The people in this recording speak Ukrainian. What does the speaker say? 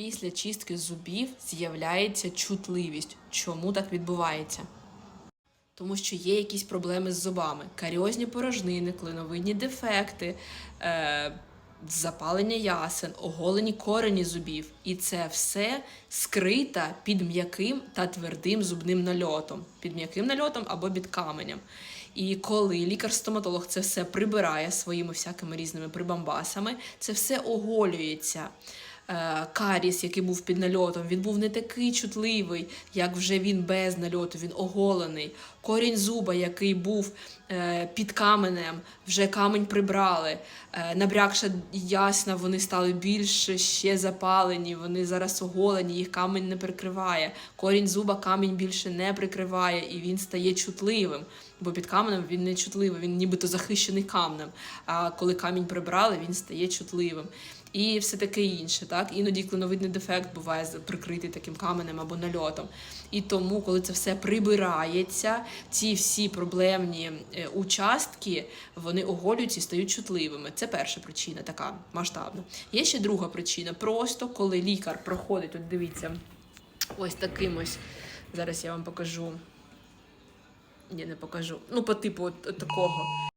Після чистки зубів з'являється чутливість. Чому так відбувається? Тому що є якісь проблеми з зубами: каріозні порожнини, клиновидні дефекти, е, запалення ясен, оголені корені зубів. І це все скрита під м'яким та твердим зубним нальотом, під м'яким нальотом або під каменем. І коли лікар-стоматолог це все прибирає своїми всякими різними прибамбасами, це все оголюється. Е, Каріс, який був під нальотом, він був не такий чутливий, як вже він без нальоту, він оголений. Корінь зуба, який був е, під каменем, вже камень прибрали. Е, Набрякша ясна, вони стали більш ще запалені, вони зараз оголені, їх камень не прикриває. Корінь зуба камінь більше не прикриває, і він стає чутливим. Бо під каменем він не чутливий, він нібито захищений камнем. А коли камінь прибрали, він стає чутливим. І все таке інше. Так? Іноді клиновидний дефект буває прикритий таким каменем або нальотом. І тому, коли це все прибирається, ці всі проблемні е, участки вони оголюються і стають чутливими. Це перша причина, така масштабна. Є ще друга причина. Просто коли лікар проходить, от дивіться, ось таким ось. Зараз я вам покажу. Ні, не покажу. Ну, по типу от, от такого.